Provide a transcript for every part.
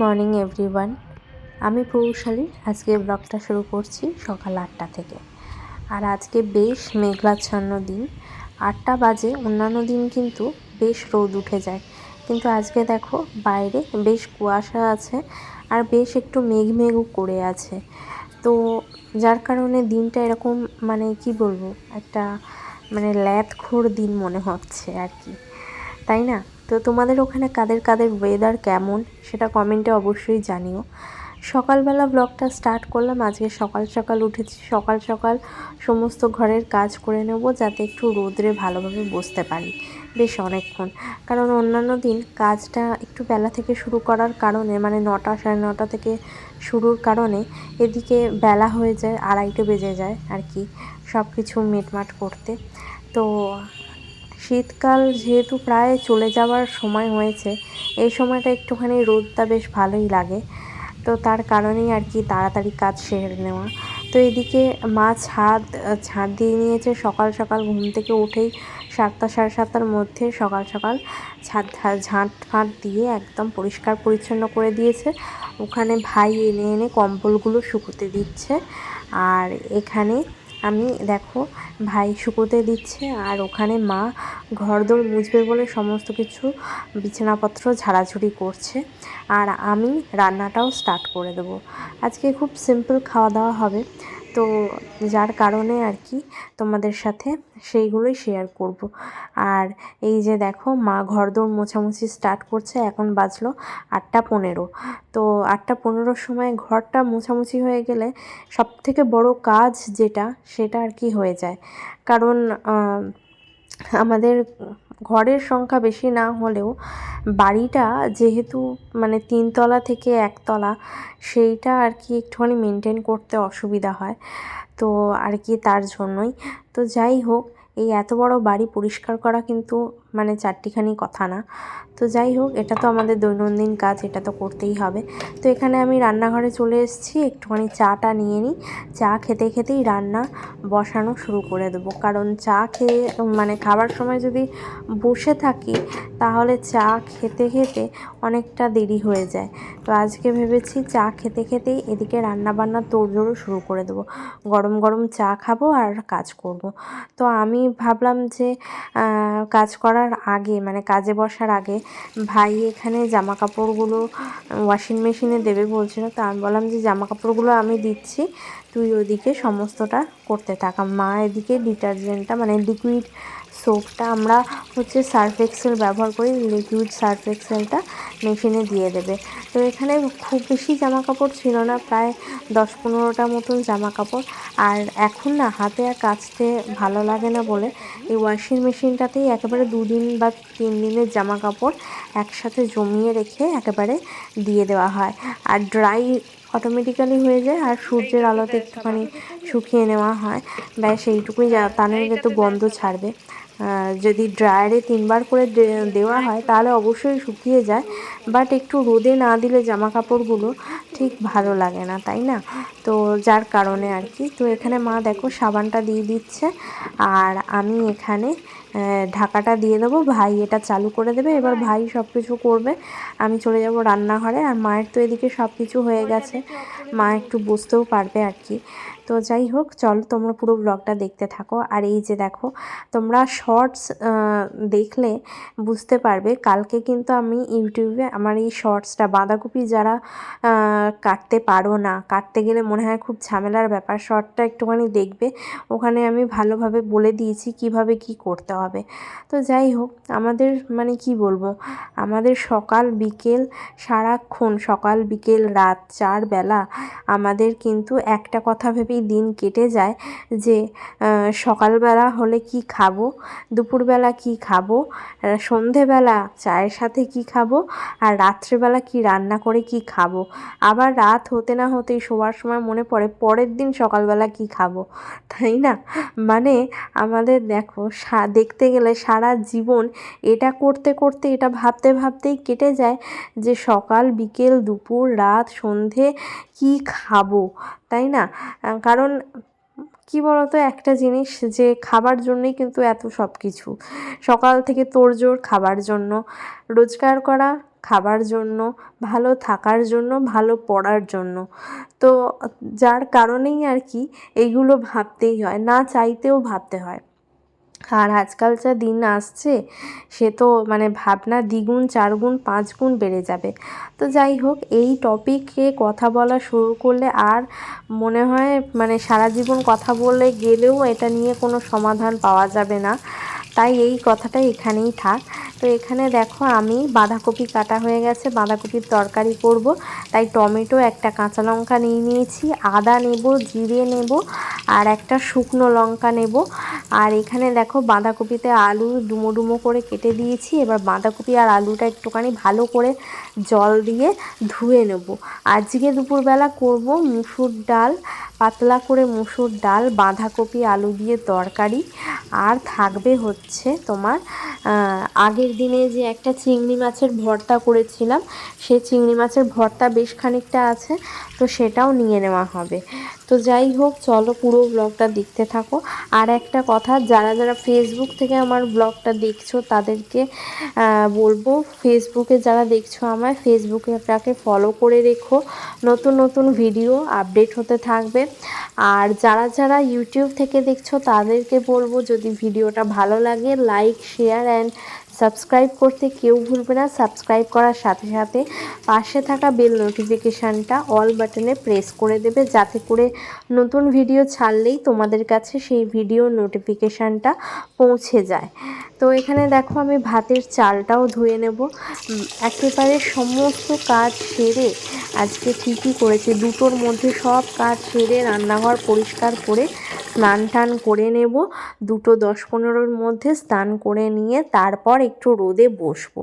Morning, everyone. আমি পৌশালী আজকে ব্লগটা শুরু করছি সকাল আটটা থেকে। আর আজকে বেশ মেঘলাচ্ছন্ন দিন। আটটা বাজে, অন্যান্য দিন কিন্তু বেশ রোদ উঠে যায়। কিন্তু আজকে দেখো, বাইরে বেশ কুয়াশা আছে আর বেশ একটু মেঘ মেঘও করে আছে। তো যার কারণে দিনটা এরকম মানে কি বলব, একটা মানে ল্যাথখোর দিন মনে হচ্ছে আর কি। তাই না? তো তোমাদের ওখানে কাদের কাদের ওয়েদার কেমন, সেটা কমেন্টে অবশ্যই জানিও। সকালবেলা ব্লগটা স্টার্ট করলাম, আজকে সকাল সকাল উঠেছি, সকাল সকাল সমস্ত ঘরের কাজ করে নেব যাতে একটু রোদ্রে ভালোভাবে বসতে পারি, বেশ অনেকক্ষণ। কারণ অন্যান্য দিন কাজটা একটু বেলা থেকে শুরু করার কারণে মানে নটা সাড়ে নটা থেকে শুরুর কারণে এদিকে বেলা হয়ে যায়, আড়াইটে বেজে যায় আর কি সব কিছু মেটমাট করতে। তো শীতকাল যেহেতু প্রায় চলে যাওয়ার সময় হয়েছে, এই সময়টা একটুখানি রোদটা বেশ ভালোই লাগে। তো তার কারণেই আর কি তাড়াতাড়ি কাজ সেরে নেওয়া। তো এদিকে মা ছাদ ছাদ দিয়ে নিয়েছে। সকাল সকাল ঘুম থেকে উঠেই সাতটা সাড়ে সাতটার মধ্যে সকাল সকাল ছাদ, ঝাঁট ফাঁট দিয়ে একদম পরিষ্কার পরিচ্ছন্ন করে দিয়েছে। ওখানে ভাই এনে এনে কম্বলগুলো শুকোতে দিচ্ছে। আর এখানে আমি, দেখো, ভাই শুকোতে দিচ্ছে আর ওখানে মা ঘরদোর মুছবে বলে সমস্ত কিছু বিছানাপত্র ঝাড়াঝুড়ি করছে আর আমি রান্নাটাও স্টার্ট করে দেবো। আজকে খুব সিম্পল খাওয়া দাওয়া হবে। তো যার কারণে আর কি তোমাদের সাথে সেইগুলোই শেয়ার করব। আর এই যে দেখো, মা ঘরদোর মোছামুছি স্টার্ট করছে, এখন বাজলো আটটা পনেরো। তো আটটা পনেরোর সময় ঘরটা মোছামুছি হয়ে গেলে সব থেকে বড় কাজ যেটা, সেটা আর কি হয়ে যায়। কারণ আমাদের ঘরের সংখ্যা বেশি না হলেও বাড়িটা যেহেতু মানে তিনতলা থেকে একতলা, সেইটা আর কি একটুখানি মেনটেন করতে অসুবিধা হয়। তো আর কি তার জন্যই। তো যাই হোক, এই এত বড় বাড়ি পরিষ্কার করা কিন্তু মানে চারটিখানি কথা না। তো যাই হোক, এটা তো আমাদের দৈনন্দিন কাজ, এটা তো করতেই হবে। তো এখানে আমি রান্নাঘরে চলে এসেছি, একটুখানি চাটা নিয়ে নিই। চা খেতে খেতেই রান্না বসানো শুরু করে দেবো। কারণ চা খেয়ে মানে খাবার সময় যদি বসে থাকি, তাহলে চা খেতে খেতে অনেকটা দেরি হয়ে যায়। তো আজকে ভেবেছি চা খেতে খেতেই এদিকে রান্না বান্না তোড়জোড়ও শুরু করে দেবো। গরম গরম চা খাব আর কাজ করব। তো আমি ভাবলাম যে কাজ করার আগে মানে কাজে বসার আগে ভাই এখানে জামা কাপড়গুলো ওয়াশিং মেশিনে দেবে বলছিল। তা আমি বললাম যে জামা কাপড়গুলো আমি দিচ্ছি, তুই ওদিকে সমস্তটা করতে থাক। মা এদিকে ডিটারজেন্টটা মানে লিকুইড সোপটা আমরা হচ্ছে সার্ফ এক্সেল ব্যবহার করি লিকুইড সার্ফ এক্সেলটা মেশিনে দিয়ে দেবে। তো এখানে খুব বেশি জামা কাপড় ছিল না, প্রায় দশ পনেরোটা মতন জামা কাপড় আর এখন না হাতে আর কাচতে ভালো লাগে না বলে এই ওয়াশিং মেশিনটাতেই একেবারে দুদিন বা তিন দিনের জামা কাপড় একসাথে জমিয়ে রেখে একেবারে দিয়ে দেওয়া হয়। আর ড্রাই অটোমেটিক্যালি হয়ে যায় আর সূর্যের আলোতে একটুখানি শুকিয়ে নেওয়া হয়। ব্যাস, এইটুকুই তা নইলে তো গন্ধ ছাড়বে। যদি ড্রায়ারে তিনবার করে দেওয়া হয়, তাহলে অবশ্যই শুকিয়ে যায়। বাট একটু রোদে না দিলে জামা কাপড়গুলো ঠিক ভালো লাগে না, তাই না? তো যার কারণে আর কি। তো এখানে মা দেখো সাবানটা দিয়ে দিচ্ছে। আর আমি এখানে ঢাকাটা দিয়ে দেবো। ভাই এটা চালু করে দেবে। এবার ভাই সব কিছু করবে। আমি চলে যাব রান্নাঘরে। আর মায়ের তো এদিকে সব কিছু হয়ে গেছে। মা একটু বুঝতেও পারবে আর কি। তো যাই হোক, চলো তোমরা পুরো ব্লগটা দেখতে থাকো। আর এই যে দেখো, তোমরা শর্টস দেখলে বুঝতে পারবে, কালকে কিন্তু আমি ইউটিউবে আমার এই শর্টসটা বাঁধাকপি যারা কাটতে পারো না, কাটতে গেলে মনে হয় খুব ঝামেলার ব্যাপার শর্টটা একটুখানি দেখবে। ওখানে আমি ভালোভাবে বলে দিয়েছি কীভাবে কি করতে হবে। তো যাই হোক, আমাদের মানে কি বলব, আমাদের সকাল বিকেল সারাক্ষণ, সকাল বিকেল রাত চার বেলা, আমাদের কিন্তু একটা কথা ভেবেই দিন কেটে যায় যে সকালবেলা হলে কি খাব, দুপুরবেলা কি খাব সন্ধেবেলা চায়ের সাথে কি খাব, আর রাত্রেবেলা কি রান্না করে কি খাব। আবার রাত হতে না হতেই শোয়ার সময় মনে পড়ে পরের দিন সকালবেলা কি খাব, তাই না? মানে আমাদের দেখো দেখতে গেলে সারা জীবন এটা করতে করতে এটা ভাবতে ভাবতেই কেটে যায় যে সকাল, বিকেল, দুপুর, রাত, সন্ধে কি খাব, তাই না? কারণ কি বলতো, একটা জিনিস যে খাবার জন্যই কিন্তু এত সব কিছু সকাল থেকে তোড়জোড় খাবার জন্য, রোজগার করা খাবার জন্য, ভালো থাকার জন্য, ভালো পড়ার জন্য। তো যার কারণেই আর কি এইগুলো ভাবতেই হয়, না চাইতেও ভাবতে হয়। আর আজকাল যা দিন আসছে, সে তো মানে ভাবনা দ্বিগুণ, চারগুণ, পাঁচগুণ বেড়ে যাবে। তো যাই হোক, এই টপিকে কথা বলা শুরু করলে আর মনে হয় মানে সারা জীবন কথা বলে গেলেও এটা নিয়ে কোনো সমাধান পাওয়া যাবে না। তাই এই কথাটা এখানেই থাক। তো এখানে দেখো আমি বাঁধাকপি কাটা হয়ে গেছে, বাঁধাকপির তরকারি করব। তাই টমেটো, একটা কাঁচা লঙ্কা নিয়ে নিয়েছি, আদা নেব, জিরে নেব, আর একটা শুকনো লঙ্কা নেব। আর এখানে দেখো বাঁধাকপিতে আলু ডুমো ডুমো করে কেটে দিয়েছি। এবার বাঁধাকপি আর আলুটা একটুখানি ভালো করে জল দিয়ে ধুয়ে নেব। আজকে দুপুরবেলা করব মুসুর ডাল, পাতলা করে মুসুর ডাল, বাঁধাকপি, আলু দিয়ে তরকারি। আর থাকবে হচ্ছে তোমার আগের দিনে যে একটা চিংড়ি মাছের ভর্তা করেছিলাম, সেই চিংড়ি মাছের ভর্তা বেশ খানিকটা আছে, তো সেটাও নিয়ে নেওয়া হবে। তো যাই হোক, চলো পুরো ব্লগটা দেখতে থাকো। আর একটা কথা, যারা যারা ফেসবুক থেকে আমার ব্লগটা দেখছ, তাদেরকে বলব ফেসবুকে যারা দেখছ আমার ফেসবুকেটাকে ফলো করে রেখো। নতুন নতুন ভিডিও আপডেট হতে থাকবে। আর যারা যারা ইউটিউব থেকে দেখছ, তাদেরকে বলব, যদি ভিডিওটা ভালো লাগে লাইক শেয়ার অ্যান্ড সাবস্ক্রাইব করতে কেউ ভুলবে না। সাবস্ক্রাইব করার সাথে সাথে পাশে থাকা বেল নোটিফিকেশানটা অল বাটনে প্রেস করে দেবে, যাতে করে নতুন ভিডিও ছাড়লেই তোমাদের কাছে সেই ভিডিও নোটিফিকেশানটা পৌঁছে যায়। তো এখানে দেখো আমি ভাতের চালটাও ধুয়ে নেব। একেবারে সমস্ত কাজ সেরে আজকে ঠিকই করেছি। দুটোর মধ্যে সব কাজ সেরে রান্নাঘর পরিষ্কার করে স্নান টান করে নেব। দুটো দশ পনেরোর মধ্যে স্নান করে নিয়ে তারপর একটু রোদে বসবো।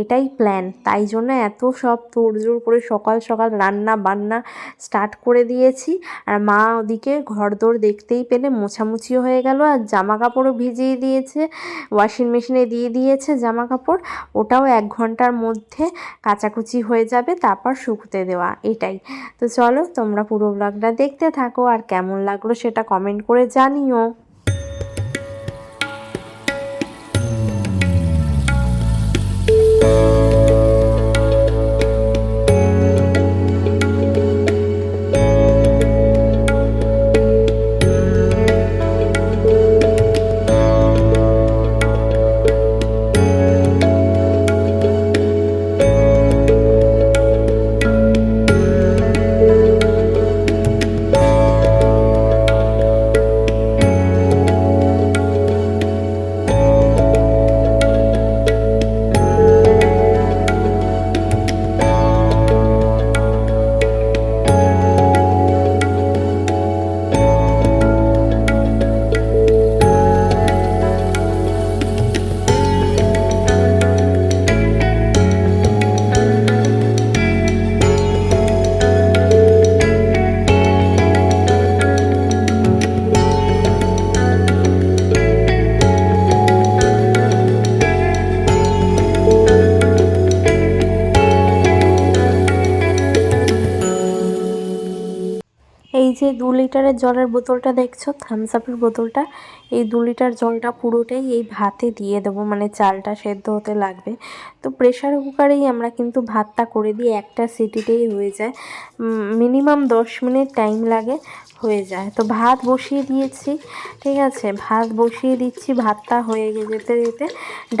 এটাই প্ল্যান তাই জন্য এত সব তোড়জোড় করে সকাল সকাল রান্না বান্না স্টার্ট করে দিয়েছি। আর মা ওদিকে ঘরদোর দেখতেই পেলে মোছামুছিও হয়ে গেল আর জামা কাপড়ও ভিজিয়ে দিয়েছে। ওয়াশিং মেশিনে দিয়ে দিয়েছে জামা কাপড় ওটাও এক ঘণ্টার মধ্যে কাচাকুচি হয়ে যাবে, তারপর শুকতে দেওয়া। এটাই। তো চলো তোমরা পুরো ব্লগটা দেখতে থাকো আর কেমন লাগল সেটা কমেন্ট করে জানিও। যে দু লিটারের জলের বোতলটা দেখছ থামস আপের বোতলটা, এই দু লিটার জলটা পুরোটাই এই ভাতে দিয়ে দেবো মানে চালটা সেদ্ধ হতে লাগবে। তো প্রেশার কুকারেই আমরা কিন্তু ভাতটা করে দিই, একটা সিটিতেই হয়ে যায়। মিনিমাম দশ মিনিট টাইম লাগে। হয়ে যায়। তো ভাত বসিয়ে দিয়েছি, ঠিক আছে? ভাত বসিয়ে দিচ্ছি, ভাতটা হয়ে গিয়ে যেতে যেতে।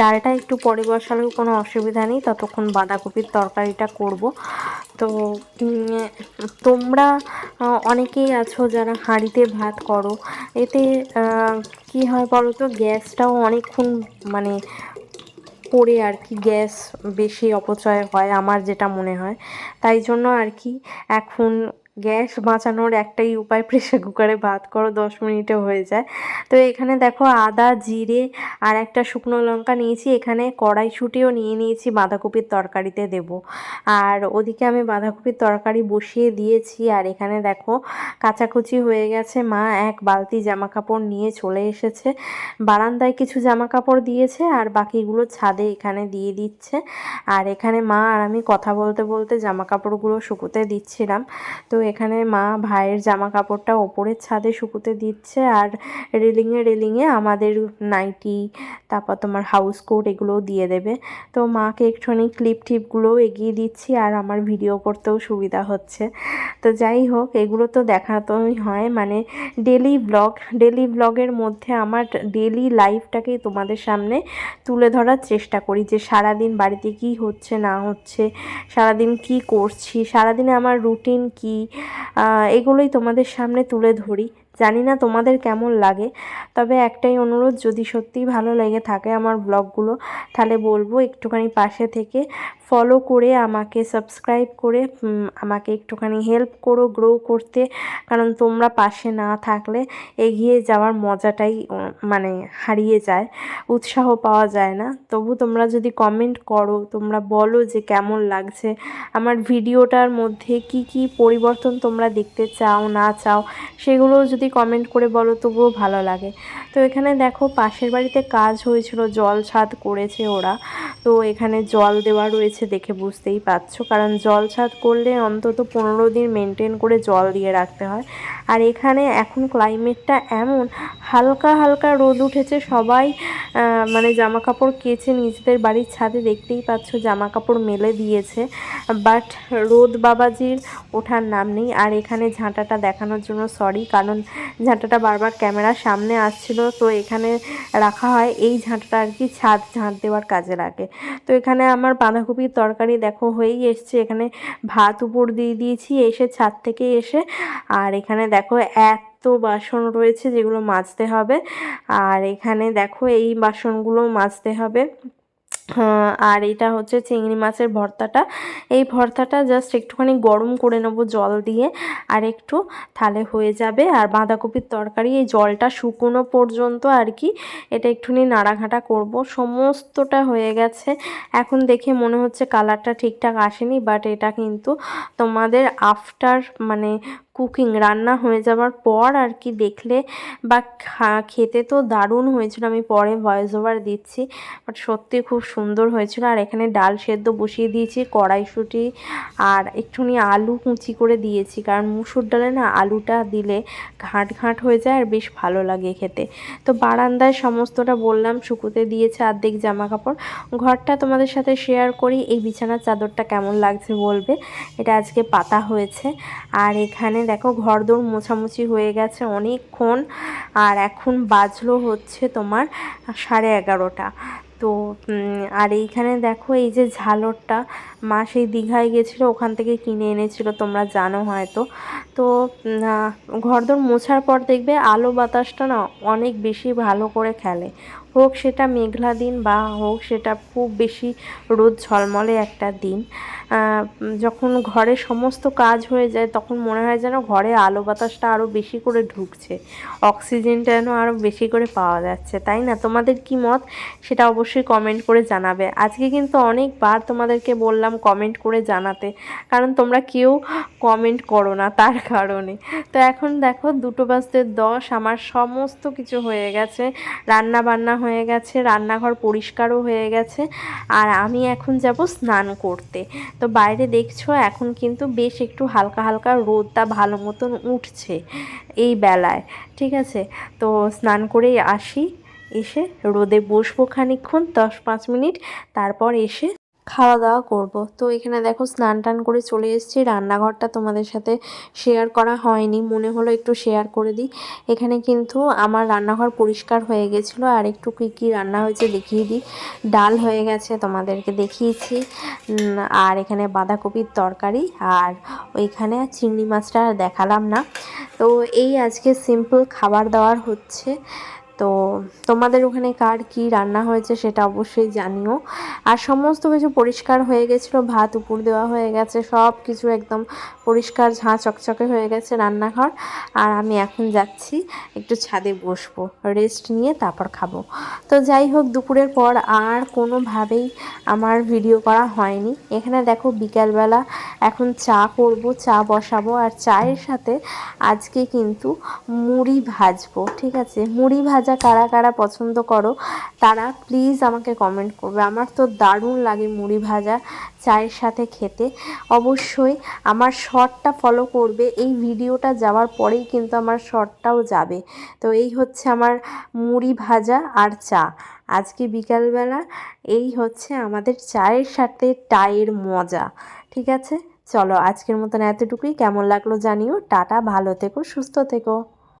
ডালটা একটু পরে বসালেও কোনো অসুবিধা নেই, ততক্ষণ বাঁধাকপির তরকারিটা করব। তো তোমরা অনেকেই আছো যারা হাঁড়িতে ভাত করো। এতে কি হয় বলো তো গ্যাসটাও অনেকক্ষণ মানে পড়ে আর কি, গ্যাস বেশি অপচয় হয়, আমার যেটা মনে হয়। তাই জন্য আর কি, এখন গ্যাস বাঁচানোর একটাই উপায় প্রেশার কুকারে ভাত করো, দশ মিনিটে হয়ে যায়। তো এখানে দেখো আদা, জিরে আর একটা শুকনো লঙ্কা নিয়েছি। এখানে কড়াইশুঁটিও নিয়ে নিয়েছি, বাঁধাকপির তরকারিতে দেব। আর ওদিকে আমি বাঁধাকপির তরকারি বসিয়ে দিয়েছি। আর এখানে দেখো কাচাকুচি হয়ে গেছে। মা এক বালতি জামা কাপড় নিয়ে চলে এসেছে। বারান্দায় কিছু জামা কাপড় দিয়েছে আর বাকিগুলো ছাদে এখানে দিয়ে দিচ্ছে। আর এখানে মা আর আমি কথা বলতে বলতে জামা কাপড়গুলো শুকোতে দিচ্ছিলাম। তো এখানে মা ভাইয়ের জামা কাপড়টা ওপরের ছাদে শুকোতে দিচ্ছে আর রেলিংয়ে রেলিংয়ে আমাদের নাইটি, তারপর তোমার হাউস কোট এগুলোও দিয়ে দেবে। তো মাকে একটুখানি ক্লিপ টিপগুলোও এগিয়ে দিচ্ছি আর আমার ভিডিও করতেও সুবিধা হচ্ছে। তো যাই হোক, এগুলো তো দেখাতেই হয়। মানে ডেলি ব্লগ ডেলি ব্লগের মধ্যে আমার ডেলি লাইফটাকেই তোমাদের সামনে তুলে ধরার চেষ্টা করি যে সারাদিন বাড়িতে কি হচ্ছে, না হচ্ছে, সারাদিন কি করছি, সারাদিনে আমার রুটিন কি এগুলোই তোমাদের সামনে তুলে ধরি। জানি না তোমাদের কেমন লাগে, তবে একটাই অনুরোধ, যদি সত্যিই ভালো লেগে থাকে আমার ব্লগগুলো, তাহলে বলব একটুখানি পাশে থেকে ফলো করে আমাকে সাবস্ক্রাইব করে আমাকে একটুখানি হেল্প করো গ্রো করতে, কারণ তোমরা পাশে না থাকলে এগিয়ে যাওয়ার মজাটাই মানে হারিয়ে যায়, উৎসাহ পাওয়া যায় না। তবু তোমরা যদি কমেন্ট করো, তোমরা বলো যে কেমন লাগছে, আমার ভিডিওটার মধ্যে কি কি পরিবর্তন তোমরা দেখতে চাও, না চাও সেগুলো যদি কমেন্ট করে বলো, তবুও ভালো লাগে। তো এখানে দেখো, পাশের বাড়িতে কাজ হয়েছিল, জল ছাদ করেছে ওরা। তো এখানে জল দেওয়া রয়েছে দেখে বুঝতেই পারছ। কারণ জল ছাদ করলে অন্তত পনেরো দিন মেনটেন করে জল দিয়ে রাখতে হয়। আর এখানে এখন ক্লাইমেটটা এমন, হালকা হালকা রোদ উঠেছে। সবাই মানে জামা কাপড় কেচে নিজেদের বাড়ির ছাদে দেখতেই পাচ্ছ জামা কাপড় মেলে দিয়েছে। বাট রোদ বাবাজির ওঠার নাম নেই। আর এখানে ঝাঁটাটা দেখানোর জন্য সরি কারণ ঝাঁটাটা বারবার ক্যামেরার সামনে আসছিল, তো এখানে রাখা হয় এই ঝাঁটাটা আর কি ছাদ ঝাঁট দেওয়ার কাজে লাগে তো এখানে আমার বাঁধাকপির তরকারি দেখো হয়েই এসছে, এখানে ভাত উপর দিয়ে দিয়েছি, এসে ছাদ থেকে এসে, আর এখানে দেখো এত বাসন রয়েছে যেগুলো মাজতে হবে, আর এখানে দেখো এই বাসনগুলো মাজতে হবে। আর এটা হচ্ছে চিংড়ি মাছের ভর্তাটা। এই ভর্তাটা জাস্ট একটুখানি গরম করে নেব জল দিয়ে, আর একটু তাহলে হয়ে যাবে। আর বাঁধাকপির তরকারি, এই জলটা শুকনো পর্যন্ত আর কি, এটা একটুখানি নাড়াঘাটা করব। সমস্তটা হয়ে গেছে। এখন দেখে মনে হচ্ছে কালারটা ঠিকঠাক আসেনি বাট এটা কিন্তু তোমাদের আফটার মানে কুকিং রান্না হয়ে যাওয়ার পর আর কি দেখলে বা খেতে তো দারুণ হয়েছিল। আমি পরে ভয়েস ওভার দিচ্ছি বাট সত্যি খুব সুন্দর হয়েছিল। আর এখানে ডাল সেদ্ধ বসিয়ে দিয়েছি, কড়াইশুঁটি আর একটুখানি আলু কুচি করে দিয়েছি। কারণ মুসুর ডালে না আলুটা দিলে ঘাঁট ঘাঁট হয়ে যায় আর বেশ ভালো লাগে খেতে। তো বারান্দায় সমস্তটা বললাম, শুকুতে দিয়েছে আর্ধেক জামা কাপড় ঘরটা তোমাদের সাথে শেয়ার করি, এই বিছানার চাদরটা কেমন লাগছে বলবে? এটা আজকে পাতা হয়েছে। আর এখানে দেখো ঘরদোর মোছামুছি হয়ে গেছে অনেকক্ষণ। আর এখন বাজলো হচ্ছে তোমার সাড়ে এগারোটা। তো আর এইখানে দেখো এই যে ঝালরটা, মা সেই দীঘায় গেছিল, ওখান থেকে কিনে এনেছিল, তোমরা জানো হয়তো। তো ঘরদোর মোছার পর দেখবে আলো বাতাসটা না অনেক বেশি ভালো করে খেলে। হোক সেটা মেঘলা দিন বা হোক সেটা খুব বেশি রোদ ঝলমলে একটা দিন। যখন ঘরে সমস্ত কাজ হয়ে যায়, তখন মনে হয় যেন ঘরে আলো বাতাসটা আরও বেশি করে ঢুকছে। অক্সিজেনটা যেন আরও বেশি করে পাওয়া যাচ্ছে, তাই না? তোমাদের কি মত? সেটা অবশ্যই কমেন্ট করে জানাবে। আজকে কিন্তু অনেকবার তোমাদেরকে বললাম কমেন্ট করে জানাতে, কারণ তোমরা কেউ কমেন্ট করো না তার কারণে। তো এখন দেখো, দুটো বাজতে দশ, আমার সমস্ত কিছু হয়ে গেছে। রান্না বান্না হয়ে গেছে, রান্নাঘর পরিষ্কারও হয়ে গেছে, আর আমি এখন যাব স্নান করতে। তো বাইরে দেখছ, এখন কিন্তু বেশ একটু হালকা হালকা রোদটা ভালো মতন উঠছে এই বেলায়, ঠিক আছে? তো স্নান করেই আসি, এসে রোদে বসবো খানিক্ষণ দশ পাঁচ মিনিট, তারপর এসে খাওয়া দাওয়া করব। তো এখানে দেখো স্নান টান করে চলে এসেছি। রান্নাঘরটা তোমাদের সাথে শেয়ার করা হয়নি। মনে হলো একটু শেয়ার করে দিই। এখানে কিন্তু আমার রান্নাঘর পরিষ্কার হয়ে গেছিল। আর একটু কী কী রান্না হয়েছে দেখিয়ে দিই। ডাল হয়ে গেছে তোমাদেরকে দেখিয়েছি। আর এখানে বাঁধাকপির তরকারি। আর ওইখানে চিংড়ি মাছটা দেখালাম না। তো এই আজকে সিম্পল খাবার দাবার হচ্ছে। তো তোমাদের ওখানে কার কি রান্না হয়েছে সেটা অবশ্যই জানিও। আর সমস্ত কিছু পরিষ্কার হয়ে গেছিল, ভাত উপর দেওয়া হয়ে গেছে সব কিছু একদম পরিষ্কার ঝাঁ চকচকে হয়ে গেছে রান্নাঘর। আর আমি এখন যাচ্ছি, একটু ছাদে বসবো, রেস্ট নিয়ে তারপর খাব। তো যাই হোক, দুপুরের পর আর কোনোভাবেই আমার ভিডিও করা হয়নি। এখানে দেখো বিকালবেলা এখন চা করব, চা বসাবো, আর চায়ের সাথে আজকে কিন্তু মুড়ি ভাজবো, ঠিক আছে? মুড়ি ভাজা ভাজা কারা কারা পছন্দ করো, তারা প্লিজ আমাকে কমেন্ট করবে। আমার তো দারুণ লাগে মুড়ি ভাজা, চায়ের সাথে খেতে। অবশ্যই আমার শর্টটা ফলো করবে। এই ভিডিওটা যাওয়ার পরেই কিন্তু আমার শর্টটাও যাবে। তো এই হচ্ছে আমার মুড়ি ভাজা আর চা। আজকে বিকালবেলা এই হচ্ছে আমাদের চায়ের সাথে টায়ের মজা। ঠিক আছে? চলো আজকের মতন এতটুকুই। কেমন লাগল জানিও। টাটা, ভালো থেকো, সুস্থ থেকো।